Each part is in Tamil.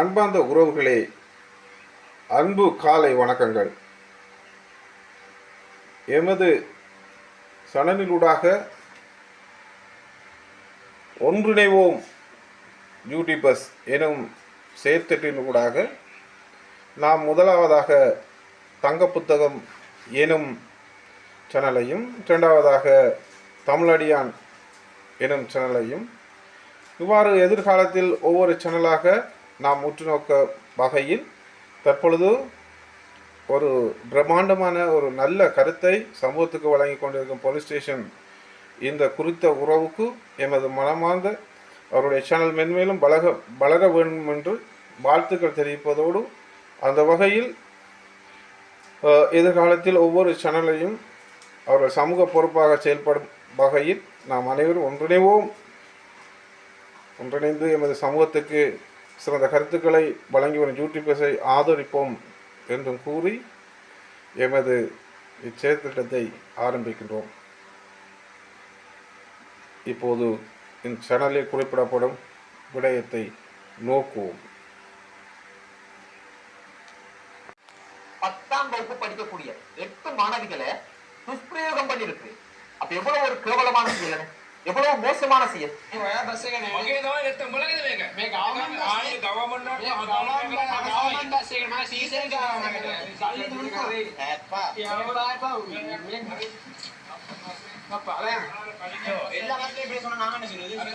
அன்பார்ந்த உறவுகளே அன்பு காலை வணக்கங்கள். எமது சனலிலூடாக ஒன்றிணைவோம் யூடிபஸ் எனும் செயற்திட்டினூடாக நாம் முதலாவதாக தங்க புத்தகம் எனும் சேனலையும் இரண்டாவதாக தமிழடியான் எனும் சேனலையும். இவ்வாறு எதிர்காலத்தில் ஒவ்வொரு சேனலாக நாம் உற்று நோக்க வகையில் தற்பொழுது ஒரு பிரம்மாண்டமான ஒரு நல்ல கருத்தை சமூகத்துக்கு வழங்கி கொண்டிருக்கும் போலீஸ் ஸ்டேஷன் இந்த குறித்த உறவுக்கு எமது மனமார்ந்த அவருடைய சேனல் மென்மேலும் பலக வளர வேண்டும் என்று வாழ்த்துக்கள் தெரிவிப்பதோடு அந்த வகையில் எதிர்காலத்தில் ஒவ்வொரு சேனலையும் அவர்கள் சமூக பொறுப்பாக செயல்படும் வகையில் நாம் அனைவரும் ஒன்றிணைவோம். ஒன்றிணைந்து எமது சமூகத்துக்கு சிறந்த கருத்துக்களை வழங்கி வரும் யூடியூபர்ஸை ஆதரிப்போம் என்றும் கூறி எமது இச்செயற்திட்டத்தை ஆரம்பிக்கின்றோம். இப்போது இந்த சேனலில் குறிப்பிடப்படும் விடயத்தை நோக்குவோம். பத்தாம் வகுப்பு படிக்கக்கூடிய எட்டு மாணவிகளை துஷ்பிரயோகம் பண்ணிருக்கு. அப்ப எவ்வளவு ஒரு கேவலமான செயல்? எவ்வளவு மோசமான செயல்.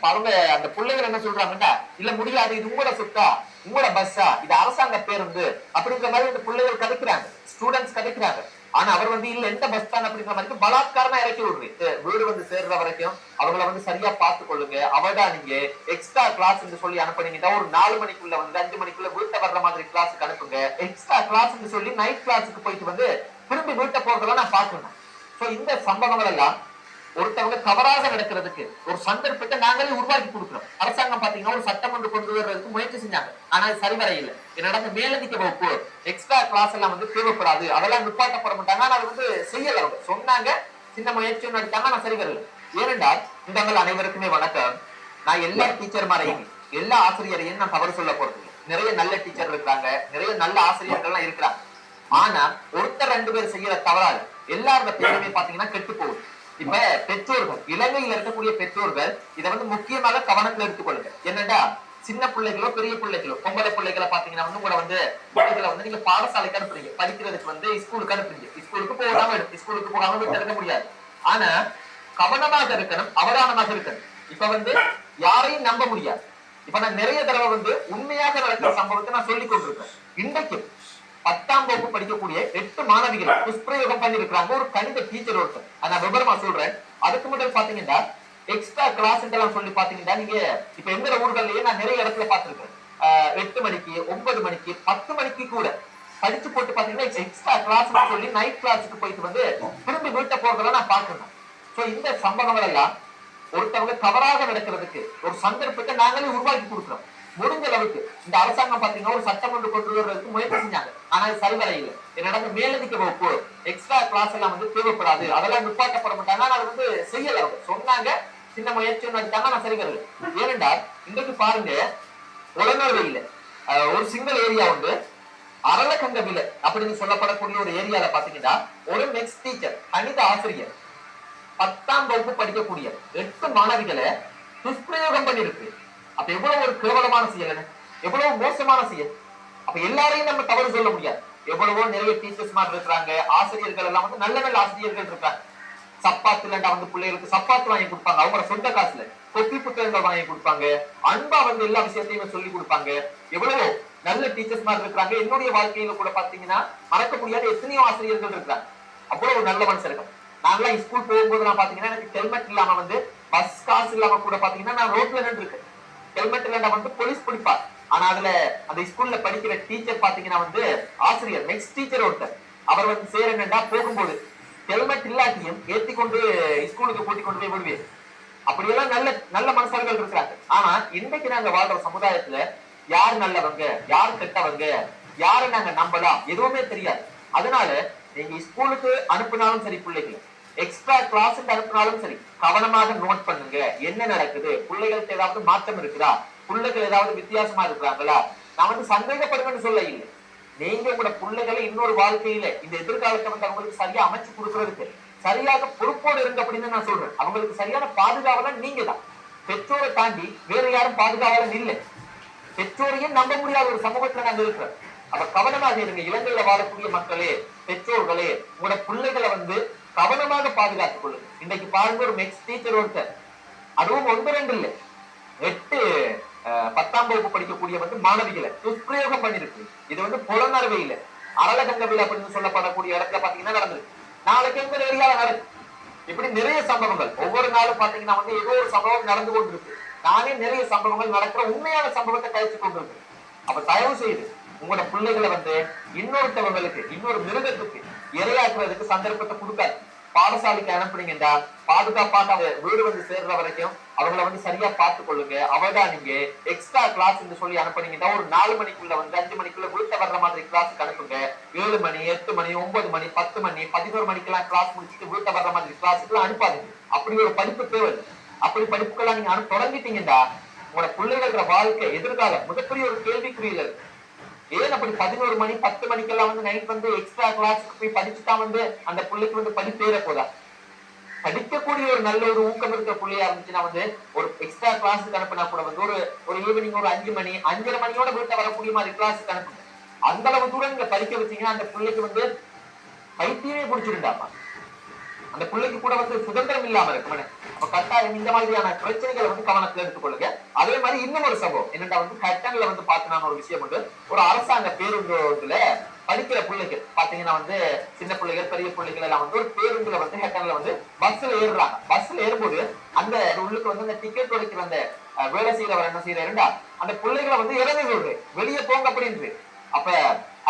அவங்க அந்த பிள்ளைகள் என்ன சொல்றாங்கன்னா இல்ல முடியாது இது உங்களோட சொத்தா? உங்களோட பஸ்ஸா இது அரசாங்க பேருந்து? அப்படிங்கிற மாதிரி இந்த பிள்ளைகள் கதைக்கிறாங்க. ஸ்டூடெண்ட்ஸ் கதைக்கிறாங்க. ஆனா அவர் வந்து இல்ல எந்த பஸ் தான் அப்படிங்கிற மாதிரி பலாத்காரமா இறக்கி விடுறீங்க வீடு வந்து சேர்ற வரைக்கும்? அவங்கள வந்து சரியா பார்த்து கொள்ளுங்க அவடா நீங்க எக்ஸ்ட்ரா கிளாஸ் சொல்லி அனுப்புனீங்கன்னா ஒரு நாலு மணிக்குள்ள வந்து அஞ்சு மணிக்குள்ள வீட்டை வர்ற மாதிரி கிளாஸுக்கு அனுப்புங்க. எக்ஸ்ட்ரா கிளாஸ் சொல்லி நைட் கிளாஸுக்கு போயிட்டு வந்து திரும்பி வீட்டை போறதெல்லாம் நான் பார்க்கணும். சோ இந்த சம்பவங்கள் எல்லாம் ஒருத்தவங்க தவறாக நடக்கிறதுக்கு ஒரு சந்தர்ப்பத்தை நாங்களே உருவாக்கி கொடுக்கிறோம். அரசாங்கம் பாத்தீங்கன்னா ஒரு சட்டம் ஒன்று கொண்டு வர்றதுக்கு முயற்சி செஞ்சாங்க. ஆனா அது சரிவர இல்லை நடந்த மேலதிக்க வகுப்பு எக்ஸ்ட்ரா கிளாஸ் எல்லாம் வந்து தேவைப்படாது. அதெல்லாம் நிப்பாட்டப்பட மாட்டாங்க. ஆனா அது வந்து செய்யல அவங்க. சொன்னாங்க சின்ன முயற்சியும் நடித்தாங்க ஆனா சரி வரல. ஏனென்றால் இந்தங்கள் அனைவருக்குமே வணக்கம். நான் எல்லா டீச்சர்மாரையும் எல்லா ஆசிரியரையும் நான் தவறு சொல்ல போறது நிறைய நல்ல டீச்சர் இருக்காங்க. நிறைய நல்ல ஆசிரியர்கள்லாம் இருக்கிறாங்க. ஆனா ஒருத்தர் ரெண்டு பேர் செய்யற தவறாது எல்லாரோட பேருமே பாத்தீங்கன்னா கெட்டு போகுது. இப்ப பெற்றோர்கள் இலங்கையில் இருக்கக்கூடிய பெற்றோர்கள் இதை வந்து முக்கியமாக கவனத்துல எடுத்துக்கொள்ளுங்க. என்னடா சின்ன பிள்ளைகளோ பெரிய பிள்ளைகளோ பொம்பளை பிள்ளைகளை பாத்தீங்கன்னா வந்து உங்களை வந்து பிள்ளைகளை வந்து நீங்க பாடசாலைக்கு அனுப்புறீங்க. படிக்கிறதுக்கு வந்து ஸ்கூலுக்கு அனுப்புறீங்க. ஸ்கூலுக்கு போகாம ஸ்கூலுக்கு போகாம விட்டு இருக்க முடியாது. ஆனா கவனமாக இருக்கணும் அவதானமாக இருக்கணும். இப்ப வந்து யாரையும் நம்ப முடியாது. இப்ப நான் நிறைய தடவை வந்து உண்மையாக நடக்கிற சம்பவத்தை நான் சொல்லிக் கொண்டிருக்கேன். இன்றைக்கும் பத்தாம் வகுப்பு படிக்கக்கூடிய எட்டு மாணவிகள் துஷ்பிரயோகம் பண்ணிருக்கிறாங்க. ஒரு கணித டீச்சர் ஒருத்தர் அதை நான் விவரமா சொல்றேன். அதுக்கு மட்டும் பாத்தீங்கன்னா எக்ஸ்ட்ரா கிளாஸ் எல்லாம் சொல்லி பாத்தீங்கன்னா நீங்க இப்ப எந்த ஊர்கள்லயே நான் நிறைய இடத்துல பாத்துருக்கேன். ஆஹ் எட்டு மணிக்கு ஒன்பது மணிக்கு பத்து மணிக்கு கூட படிச்சு போட்டு பாத்தீங்கன்னா எக்ஸ்ட்ரா கிளாஸ் சொல்லி நைட் கிளாஸுக்கு போயிட்டு வந்து திரும்பி வீட்டை போறதெல்லாம் நான் பாக்குறேன் சோ இந்த சம்பவங்கள் எல்லாம் ஒருத்தவங்க தவறாக நடக்கிறதுக்கு ஒரு சந்தர்ப்பத்தை நாங்களே உருவாக்கி கொடுக்குறோம். முடிஞ்ச அளவுக்கு இந்த அரசாங்கம் பாத்தீங்கன்னா ஒரு சட்டம் கொண்டு கொண்டு வருவதற்கு முயற்சி செஞ்சாங்க. ஆனா அது சரிவர இல்லை. நடந்த மேலதிக்க வகுப்பு எக்ஸ்ட்ரா கிளாஸ் எல்லாம் வந்து தேவைப்படாது. அதெல்லாம் நிப்பாட்டப்பட மாட்டாங்க. ஆனா அது வந்து செய்யல அவங்க. சொன்னாங்க சின்ன முயற்சி நடித்தாங்க நான் சரி வரல. ஏனென்றால் இன்றைக்கு பாருங்க இல்லை. ஒரு சிங்கிள் ஏரியா உண்டு. அரளக்கங்கவில அப்படின்னு சொல்லப்படக்கூடிய ஒரு ஏரியால பாத்தீங்கன்னா ஒரு நெக்ஸ்ட் டீச்சர் கணித ஆசிரியர் பத்தாம் வகுப்பு படிக்கக்கூடிய எட்டு மாணவிகளை துஷ்பிரயோகம் பண்ணிருக்கு அப்ப எவ்வளவு ஒரு கேவலமான செயல் எவ்வளவு மோசமான செயல்? அப்ப எல்லாரையும் நம்ம தவறு சொல்ல முடியாது. எவ்வளவோ நிறைய டீச்சர்ஸ் மாதிரி இருக்கிறாங்க. ஆசிரியர்கள் எல்லாம் வந்து நல்ல நல்ல ஆசிரியர்கள் இருக்காங்க. சப்பாத்து இல்லண்டா வந்து பிள்ளைகளுக்கு சப்பாத்து வாங்கி கொடுப்பாங்க. அவங்களோட சொந்த காசுல கொப்பி புத்தகங்கள் வாங்கி கொடுப்பாங்க. அன்பா வந்து எல்லா விஷயத்தையும் சொல்லி கொடுப்பாங்க. எவ்வளவோ நல்ல டீச்சர்ஸ் மாதிரி இருக்கிறாங்க. என்னுடைய வாழ்க்கையில கூட பாத்தீங்கன்னா மறக்க முடியாத எத்தனையோ ஆசிரியர்கள் இருக்கிறாங்க. அவ்வளவு ஒரு நல்ல மனுஷர்கள் நான்லாம் ஸ்கூல் போகும்போது நான் பாத்தீங்கன்னா எனக்கு ஹெல்மெட் இல்லாம வந்து பஸ் காசு இல்லாம கூட பாத்தீங்கன்னா நான் ரோட்ல நின்று இருக்கேன் ஹெல்மெட் இல்லாம வந்து போலீஸ் பிடிப்பார் ஆனா அதுல அந்த ஸ்கூல்ல படிக்கிற டீச்சர் பாத்தீங்கன்னா வந்து ஆசிரியர் நெக்ஸ்ட் டீச்சர் ஒருத்தர். அவர் வந்து சேரணுண்டா போகும்போது ஹெல்மெட் இல்லாட்டியும் ஏத்தி கொண்டு ஸ்கூலுக்கு கூட்டி கொண்டு போய் விடுவேன். அப்படியெல்லாம் நல்ல நல்ல மனுஷர்கள் இருக்கிறாங்க. ஆனா இன்னைக்கு நாங்க வாழ்ற சமுதாயத்துல யார் நல்லவங்க யார் கெட்டவங்க யாரை நாங்க நம்பலாம் எதுவுமே தெரியாது. அதனால நீங்க ஸ்கூலுக்கு அனுப்புனாலும் சரி பிள்ளைகளை எக்ஸ்ட்ரா கிளாஸ் அனுப்பினாலும் சரி கவனமாக நோட் பண்ணுங்க. என்ன நடக்குது? பிள்ளைகளுக்கு ஏதாவது மாற்றம் இருக்குதா? பிள்ளைகள் ஏதாவது வித்தியாசமா இருக்கிறாங்களா நான் வந்து சந்தேகப்படுங்கன்னு சொல்ல இல்லை. நீங்க உங்களோட பிள்ளைகளை இன்னொரு வாழ்க்கையில இந்த எதிர்காலத்தை வந்து அவங்களுக்கு சரியா அமைச்சு கொடுக்கறதுக்கு சரியாக பொறுப்போடு இருங்க அப்படின்னு நான் சொல்றேன். அவங்களுக்கு சரியான பாதுகாவலன் நீங்க தான் பெற்றோரை தாண்டி வேற யாரும் பாதுகாவலன் இல்லை. பெற்றோரையும் நம்ப முடியாத ஒரு சமூகத்துல நாங்க இருக்கிறோம். அப்ப கவனமாக இருங்க இலங்கையில வாழக்கூடிய மக்களே பெற்றோர்களே உங்களோட பிள்ளைகளை வந்து கவனமாக பாதுகாத்துக் கொள்ளுங்க. இன்னைக்கு பாருங்க ஒரு மெக்ஸ் டீச்சர் ஒருத்தர். அதுவும் ஒன்று ரெண்டு இல்லை. எட்டு பத்தாம் வகுப்பு படிக்கக்கூடிய வந்து மாணவிகளை துஷ்பிரயோகம் பண்ணிருக்கு. இது வந்து புலனறுவையில அரளகங்கவில் அப்படின்னு சொல்லப்படக்கூடிய இடத்துல பாத்தீங்கன்னா நடந்திருக்கு நாளைக்கு எங்க ஏரியால நடக்கும் இப்படி நிறைய சம்பவங்கள். ஒவ்வொரு நாளும் பாத்தீங்கன்னா வந்து ஏதோ ஒரு சம்பவம் நடந்து கொண்டிருக்கு. நானே நிறைய சம்பவங்கள் நடக்கிற உண்மையான சம்பவத்தை கழிச்சு கொண்டிருக்கு. அப்ப தயவு செய்து உங்களோட பிள்ளைகளை வந்து இன்னொருத்தவங்களுக்கு இன்னொரு மிருகத்துக்கு இரையாக்குறதுக்கு சந்தர்ப்பத்தை கொடுக்காது பாடசாலைக்கு அனுப்புனீங்கன்னா பாதுகாப்பாக அவங்க வீடு வந்து சேர்ற வரைக்கும் அவங்கள வந்து சரியா பார்த்து கொள்ளுங்க அவதானிங்க எக்ஸ்ட்ரா கிளாஸ் சொல்லி அனுப்புனீங்கன்னா ஒரு நாலு மணிக்குள்ள வந்து அஞ்சு மணிக்குள்ள வீட்டை வர்ற மாதிரி கிளாஸுக்கு அனுப்புங்க. ஏழு மணி எட்டு மணி ஒன்பது மணி பத்து மணி பதினோரு மணிக்கெல்லாம் கிளாஸ் முடிச்சுட்டு வீட்டை வர்ற மாதிரி கிளாஸுக்குலாம் அனுப்பாதீங்க. அப்படி ஒரு படிப்பு தேவை. அப்படி படிப்புக்கெல்லாம் நீங்க அனு தொடங்கிட்டீங்கன்னா உங்களோட பிள்ளைகளோட வாழ்க்கை எதிர்காலம் மிகப்பெரிய ஒரு கேள்விக்குறியில இருக்கு. ஏன் அப்படி பதினோரு மணி பத்து மணிக்கெல்லாம் வந்து நைட் வந்து எக்ஸ்ட்ரா கிளாஸ்க்கு போய் படிச்சுட்டா வந்து அந்த பிள்ளைக்கு வந்து படிப்பேற போதா? படிக்கக்கூடிய ஒரு நல்ல ஒரு ஊக்கம் இருக்கிற பிள்ளையா இருந்துச்சுன்னா வந்து ஒரு எக்ஸ்ட்ரா கிளாஸுக்கு அனுப்பினா கூட வந்து ஒரு ஒரு ஈவினிங் ஒரு அஞ்சு மணி அஞ்சரை மணியோட வீட்டை வரக்கூடிய மாதிரி கிளாஸுக்கு அனுப்புங்க அந்த அளவு தூரம் நீங்க படிக்க வச்சீங்கன்னா அந்த பிள்ளைக்கு வந்து பைத்தியமே பிடிச்சிருந்தாப்பா அந்த பிள்ளைக்கு கூட வந்து சுதந்திரம் இல்லாம இருக்கும். அப்ப கட்டாயம் இந்த மாதிரியான பிரச்சனைகளை வந்து கவனத்துல எடுத்துக்கொள்ளுங்க. அதே மாதிரி இன்னும் ஒரு சம்பவம். என்னடா வந்து கட்டன்ல வந்து பாத்தீங்கன்னா ஒரு விஷயம் உண்டு. ஒரு அரசாங்க பேருந்துல படிக்கிற பிள்ளைங்க பாத்தீங்கன்னா வந்து சின்ன பிள்ளைகள் பெரிய பிள்ளைகள் எல்லாம் வந்து ஒரு பேருந்துல வந்து ஹெட்டன்ல வந்து பஸ்ல ஏறுறாங்க. பஸ்ல ஏறும்போது அந்த உள்ளுக்கு வந்து அந்த டிக்கெட் உடைக்கிற அந்த வேலை செய்யறவர் என்ன செய்யறாருண்டா அந்த பிள்ளைகளை வந்து இறந்து வெளியே போங்க அப்படின்னு அப்ப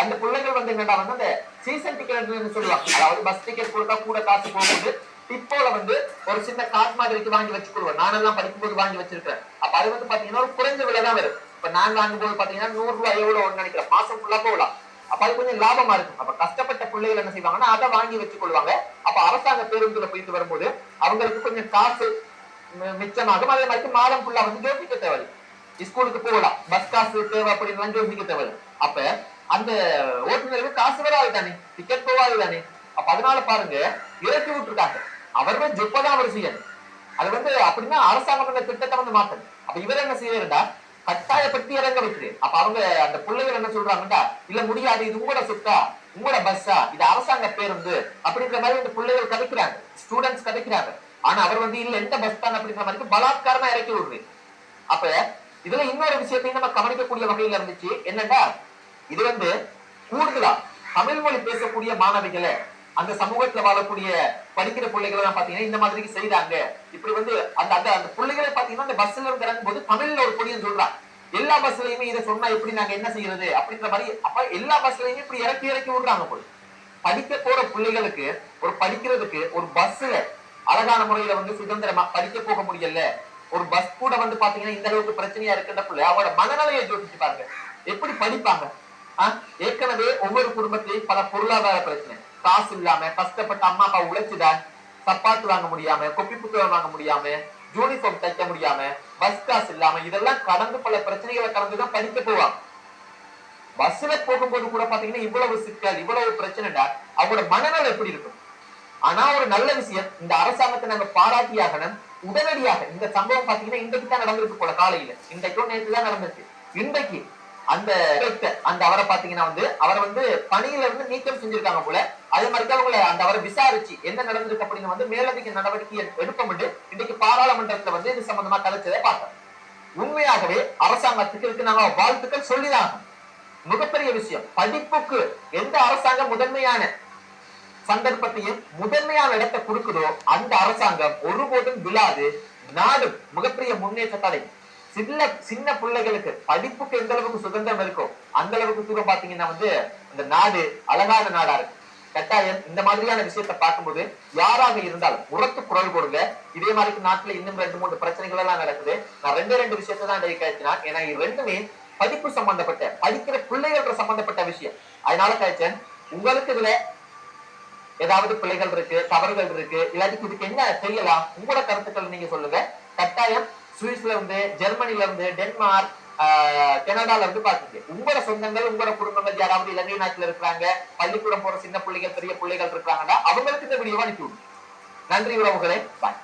அந்த பிள்ளைகள் வந்து என்னடா வந்து அந்த சீசன் டிக்கெட் சொல்லுவாங்க. அதாவது பஸ் டிக்கெட் கொடுத்தா கூட காசு போகும்போது டிப்போல வந்து ஒரு சின்ன காசு மாதிரி வாங்கி வச்சுக்கொள்வோம். நானெல்லாம் படிக்கும்போது வாங்கி வச்சிருக்கேன் அப்ப அது வந்து பாத்தீங்கன்னா ஒரு குறைஞ்ச விலை தான் வரும். இப்ப நான் வாங்கும்போது பாத்தீங்கன்னா நூறு ரூபாய் எவ்வளவு நினைக்கிறேன். மாசம் ஃபுல்லா போகலாம். அப்ப அது கொஞ்சம் லாபமா இருக்கும். அப்ப கஷ்டப்பட்ட பிள்ளைகள் என்ன செய்வாங்கன்னா அதை வாங்கி வச்சுக்கொள்வாங்க. அப்ப அரசாங்க பேருந்துல போயிட்டு வரும்போது அவங்களுக்கு கொஞ்சம் காசு மிச்சமாகும். அதே மாதிரி மாதம் ஃபுல்லா வந்து ஜோசிக்க தேவை. ஸ்கூலுக்கு போகலாம். பஸ் காசு தேவை அப்படின்னு யோசிக்க தேவை. அப்ப அந்த ஓட்டுநருக்கு காசு வராது தானே? டிக்கெட் போகாது தானே? அப்ப அதனால பாருங்க இறக்கி விட்டுருக்காங்க. அவர்கள் ஜொப்பதான் அவர் செய்யணும். அது வந்து அப்படின்னா அரசாங்கம் அந்த திட்டத்தை வந்து மாத்தணும். அப்ப இவர் என்ன செய்யறா கட்டாயப்படுத்தி இறங்க வைக்கிறேன். அப்ப அவங்க அந்த பிள்ளைகள் என்ன சொல்றாங்கடா இல்ல முடியாது. இது உங்களோட சொத்தா? உங்களோட பஸ்ஸா இது அரசாங்க பேருந்து? அப்படிங்கிற மாதிரி இந்த பிள்ளைகள் கதைக்கிறாங்க. ஸ்டூடெண்ட்ஸ் கதைக்கிறாங்க. ஆனா அவர் வந்து இல்ல எந்த பஸ் தான் அப்படிங்கிற மாதிரி பலாத்காரமா இறக்கி விடுறேன். அப்ப இதுல இன்னொரு விஷயத்தையும் நம்ம கவனிக்கக்கூடிய வகையில இருந்துச்சு. என்னன்னா இது வந்து கூடுதலா தமிழ் மொழி பேசக்கூடிய மாணவிகளை அந்த சமூகத்துல வாழக்கூடிய படிக்கிற பிள்ளைகளை பாத்தீங்கன்னா இந்த மாதிரி செய்யறாங்க இப்படி வந்து அந்த அந்த அந்த பிள்ளைகளை பாத்தீங்கன்னா அந்த பஸ்ல இருந்து இறங்கும் போது தமிழ்ல ஒரு பொடியும் சொல்றான் எல்லா பஸ்லயுமே இதை சொன்னா எப்படி நாங்க என்ன செய்யறது அப்படின்ற மாதிரி அப்ப எல்லா பஸ்லயுமே இப்படி இறக்கி இறக்கி விடுறாங்க போல. படிக்க போற பிள்ளைகளுக்கு ஒரு படிக்கிறதுக்கு ஒரு பஸ்ல அழகான முறையில வந்து சுதந்திரமா படிக்க போக முடியல. ஒரு பஸ் கூட வந்து பாத்தீங்கன்னா இந்த அளவுக்கு பிரச்சனையா இருக்கின்ற பிள்ளை அவரோட மனநிலையை ஜோதிச்சு பாருங்க எப்படி படிப்பாங்க? ஏற்கனவே ஒவ்வொரு குடும்பத்திலையும் பல பொருளாதார பிரச்சனை. காசு இல்லாம கஷ்டப்பட்ட அம்மா அப்பா உழைச்சுதான் சப்பாத்து வாங்க முடியாம கொப்பி புத்தகம் வாங்க முடியாம யூனிஃபார்ம் தைக்க முடியாம பஸ் காசு இல்லாம இதெல்லாம் கடந்து பல பிரச்சனைகளை கடந்துதான் படிக்க போவாங்க பஸ்ல போகும்போது கூட பாத்தீங்கன்னா இவ்வளவு சிக்கல் இவ்வளவு பிரச்சனைடா அவங்களோட மனநல எப்படி இருக்கும்? ஆனா ஒரு நல்ல விஷயம் இந்த அரசாங்கத்தை நாங்க பாராட்டியாகணும் உடனடியாக இந்த சம்பவம் பாத்தீங்கன்னா இன்றைக்கு தான் நடந்திருக்கு போல காலையில. இன்றைக்கும் நேற்று தான் நடந்திருக்கு. இன்றைக்கு அந்த அந்த அவரை பாத்தீங்கன்னா வந்து அவரை வந்து பணியில இருந்து நீக்கம் செஞ்சிருக்காங்க போல. அதே மாதிரி அவங்கள அந்த அவரை விசாரிச்சு என்ன நடந்திருக்கு அப்படின்னு வந்து மேலதிக நடவடிக்கை எடுப்போம்னு இன்னைக்கு பாராளுமன்றத்துல வந்து இது சம்பந்தமா கலைச்சதை பார்த்தோம். உண்மையாகவே அரசாங்கத்துக்கு இருக்கு நாங்க வாழ்த்துக்கள் சொல்லிதான் மிகப்பெரிய விஷயம் படிப்புக்கு எந்த அரசாங்கம் முதன்மையான சந்தர்ப்பத்தையும் முதன்மையான இடத்தை கொடுக்குதோ அந்த அரசாங்கம் ஒருபோதும் விழாது. நாடும் மிகப்பெரிய முன்னேற்றத்தை சின்ன சின்ன பிள்ளைகளுக்கு படிப்புக்கு எந்த அளவுக்கு சுதந்திரம் இருக்கோ அந்த அளவுக்கு தூரம் பாத்தீங்கன்னா வந்து அந்த நாடு அழகான நாடா இருக்கு. கட்டாயம் இந்த மாதிரியான விஷயத்தை பார்க்கும்போது யாராக இருந்தாலும் உரத்து குரல் கொடுங்க. இதே மாதிரி நாட்டுல இன்னும் ரெண்டு மூணு பிரச்சனைகள் எல்லாம் நடக்குது. நான் ரெண்டு ரெண்டு விஷயத்தை தான் கழிச்சினா ஏன்னா இது ரெண்டுமே படிப்பு சம்பந்தப்பட்ட படிக்கிற பிள்ளைகள் சம்பந்தப்பட்ட விஷயம். அதனால கழிச்சேன் உங்களுக்கு இதுல ஏதாவது பிள்ளைகள் இருக்கு தவறுகள் இருக்கு இல்லாட்டி இதுக்கு என்ன செய்யலாம்? உங்களோட கருத்துக்கள் நீங்க சொல்லுங்க. கட்டாயம் சுவிஸ்ல இருந்து ஜெர்மனில இருந்து டென்மார்க் ஆஹ், கனடால இருந்து பாத்துக்கு உங்களோட சொந்தங்கள் உங்களோட குடும்பங்கள் யாராவது இலங்கை நாட்டுல இருக்கிறாங்க பள்ளிக்கூடம் போற சின்ன பிள்ளைகள் பெரிய பிள்ளைகள் இருக்காங்கன்னா அவங்களுக்கு இந்த வீடியோ அனுப்பி விடுங்க. நன்றி உறவுகளே. பாய்